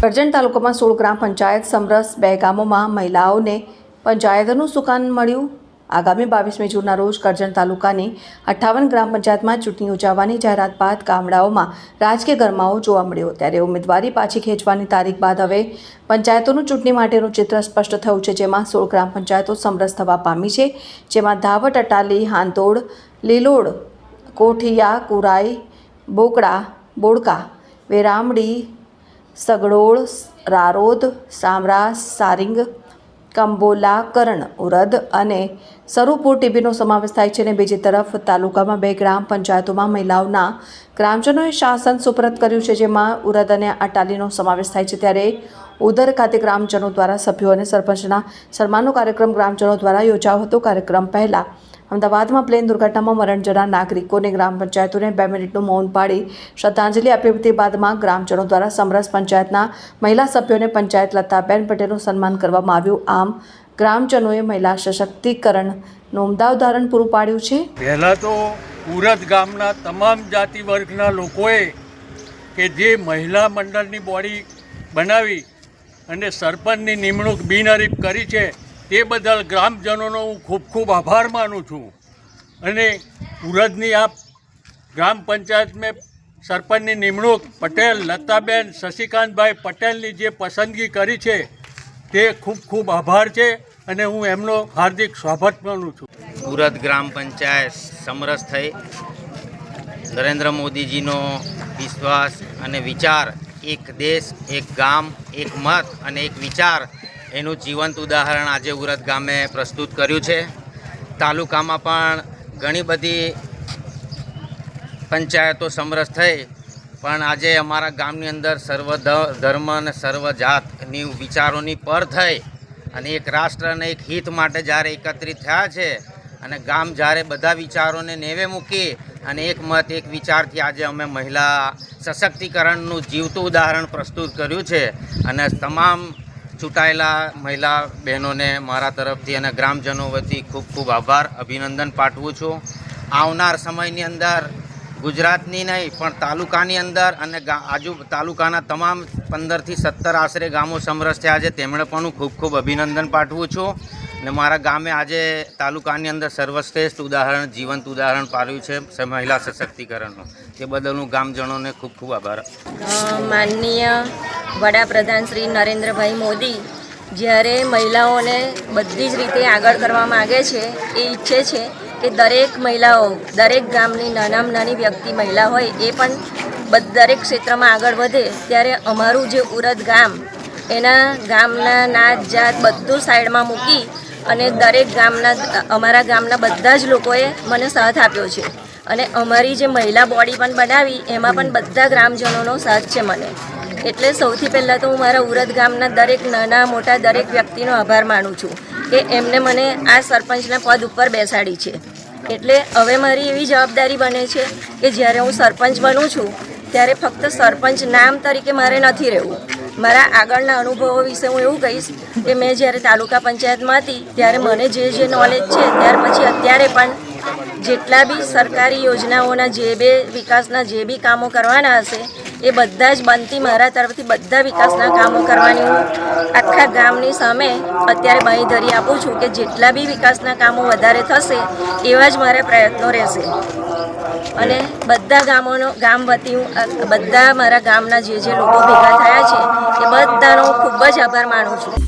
કરજણ તાલુકામાં સોળ ગ્રામ પંચાયત સમરસ બે ગામોમાં મહિલાઓને પંચાયતનું સુકાન મળ્યું. આગામી બાવીસમી જૂનના રોજ કરજણ તાલુકાની અઠ્ઠાવન ગ્રામ પંચાયતમાં ચૂંટણી યોજાવાની જાહેરાત બાદ ગામડાઓમાં રાજકીય ગરમાવો જોવા મળ્યો. ત્યારે ઉમેદવારી પાછી ખેંચવાની તારીખ બાદ હવે પંચાયતોનું ચૂંટણી માટેનું ચિત્ર સ્પષ્ટ થયું છે. જેમાં સોળ ગ્રામ પંચાયતો સમરસ થવા પામી છે. જેમાં ધાવટ, અટાલી, હાંતોડ, લીલોડ, કોઠિયા, કુરાઈ, બોકડા, બોડકા, વેરામડી સગડોળ, રારોદ સામરાસ સારિંગ, કંબોલા, કરણ, ઉરદ અને સરુપુર ટીબીનો સમાવેશ થાય છે અને બીજી તરફ તાલુકામાં બે ગ્રામ પંચાયતોમાં મહિલાઓના ગ્રામજનોએ શાસન સુપરત કર્યું છે, જેમાં ઉરદ અને અટાલીનો સમાવેશ થાય છે. ત્યારે ઉદર ખાતે ગ્રામજનો દ્વારા સભ્યો અને સરપંચના સન્માનનો કાર્યક્રમ ગ્રામજનો દ્વારા યોજાયો હતો. કાર્યક્રમ પહેલા અમદાવાદમાં પ્લેન દુર્ઘટનામાં મરણ જનાર નાગરિકોને ગ્રામ પંચાયતોને બે મિનિટનું મૌન પાડી શ્રદ્ધાંજલિ આપી હતી. બાદમાં ગ્રામજનો દ્વારા સમરસ પંચાયતના મહિલા સભ્યોને પંચાયત લતાબેન પટેલનું સન્માન કરવામાં આવ્યું. આમ, ગ્રામજનોએ મહિલા સશક્તિકરણનું ઉમદા ઉદાહરણ પૂરું પાડ્યું છે. પહેલાં તો ઉરદ ગામના તમામ જાતિ વર્ગના લોકોએ કે જે મહિલા મંડળની બોડી બનાવી અને સરપંચની નિમણૂક બિનહરીફ કરી છે તે બદલ ગ્રામજનોનો હું ખૂબ ખૂબ આભાર માનું છું. અને ઉરદની આ ગ્રામ પંચાયત મેં સરપંચની નિમણૂક પટેલ, લતાબેન, શશિકાંતભાઈ પટેલની જે પસંદગી કરી છે, તે ખૂબ ખૂબ આભાર છે અને હું એમનો હાર્દિક સ્વાગત માનું છું. સુરત ગ્રામ પંચાયત સમરસ થઈ. નરેન્દ્ર મોદીજીનો વિશ્વાસ અને વિચાર એક દેશ, એક ગામ, એક મત અને એક વિચાર એનું જીવંત ઉદાહરણ આજે ઉરત ગામે પ્રસ્તુત કર્યું છે. તાલુકામાં પણ ઘણી બધી પંચાયતો સમરસ થઈ, પણ આજે અમારા ગામની અંદર સર્વ ધર્મ અને સર્વ જાતની વિચારોની પર થઈ અને એક રાષ્ટ્ર અને એક હિત માટે જ્યારે એકત્રિત થયા છે અને ગામ જ્યારે બધા વિચારોને નેવે મૂકી અને એક મત, એક વિચારથી આજે અમે મહિલા સશક્તિકરણનું જીવતું ઉદાહરણ પ્રસ્તુત કર્યું છે. અને તમામ ચૂંટાયેલા મહિલા બહેનોને મારા તરફથી અને ગ્રામજનો વતી ખૂબ ખૂબ આભાર, અભિનંદન પાઠવું છું. આવનાર સમયની અંદર ગુજરાતની નહીં, પણ તાલુકાની અંદર અને આજુ, તાલુકાના તમામ પંદરથી સત્તર આશરે ગામો સમરસ થયા છે. તેમણે પણ હું ખૂબ ખૂબ અભિનંદન પાઠવું છું. ને મારા ગામે આજે તાલુકાની અંદર સર્વશ્રેષ્ઠ ઉદાહરણ, જીવંત ઉદાહરણ પાડ્યું છે મહિલા સશક્તિકરણનું. તે બદલ હું ગામજનોને ખૂબ ખૂબ આભાર. માનનીય વડાપ્રધાન શ્રી નરેન્દ્રભાઈ મોદી જ્યારે મહિલાઓને બધી જ રીતે આગળ કરવા માગે છે, એ ઈચ્છે છે કે દરેક મહિલાઓ, દરેક ગામની નાનામાં નાની વ્યક્તિ મહિલા હોય, એ પણ દરેક ક્ષેત્રમાં આગળ વધે. ત્યારે અમારું જે ઉરદ ગામ, એના ગામના નાત જાત બધું સાઈડમાં મૂકી અને દરેક ગામના, અમારા ગામના બધા જ લોકોએ મને સાથ આપ્યો છે. અને અમારી જે મહિલા બોડી પણ બનાવી, એમાં પણ બધા ગ્રામજનોનો સાથ છે મને. એટલે સૌથી પહેલાં તો હું મારા ઉરદ ગામના દરેક નાના, મોટા દરેક વ્યક્તિનો આભાર માનું છું કે એમને મને આ સરપંચના પદ ઉપર બેસાડી છે. એટલે હવે મારી એવી જવાબદારી બને છે કે જ્યારે હું સરપંચ બનું છું, ત્યારે ફક્ત સરપંચ નામ તરીકે મારે નથી રહેવું. મારા આગળના અનુભવો વિશે હું એવું કહીશ કે મેં જ્યારે તાલુકા પંચાયતમાં હતી ત્યારે મને જે જે નોલેજ છે, ત્યાર પછી અત્યારે પણ જેટલા બી સરકારી યોજનાઓના જે બે વિકાસના જે બી કામો કરવાના હશે, એ બધા જ બનતી મારા તરફથી બધા વિકાસના કામો કરવાની હું આખા ગામની સામે અત્યારે બાંયધરી આપું છું કે જેટલા બી વિકાસના કામો વધારે થશે, એવા જ મારા પ્રયત્નો રહેશે. અને બધા ગામોનો ગામ વતી હું બધા મારા ગામના જે જે લોકો ભેગા થયા છે, એ બધાનો ખૂબ જ આભાર માનું છું.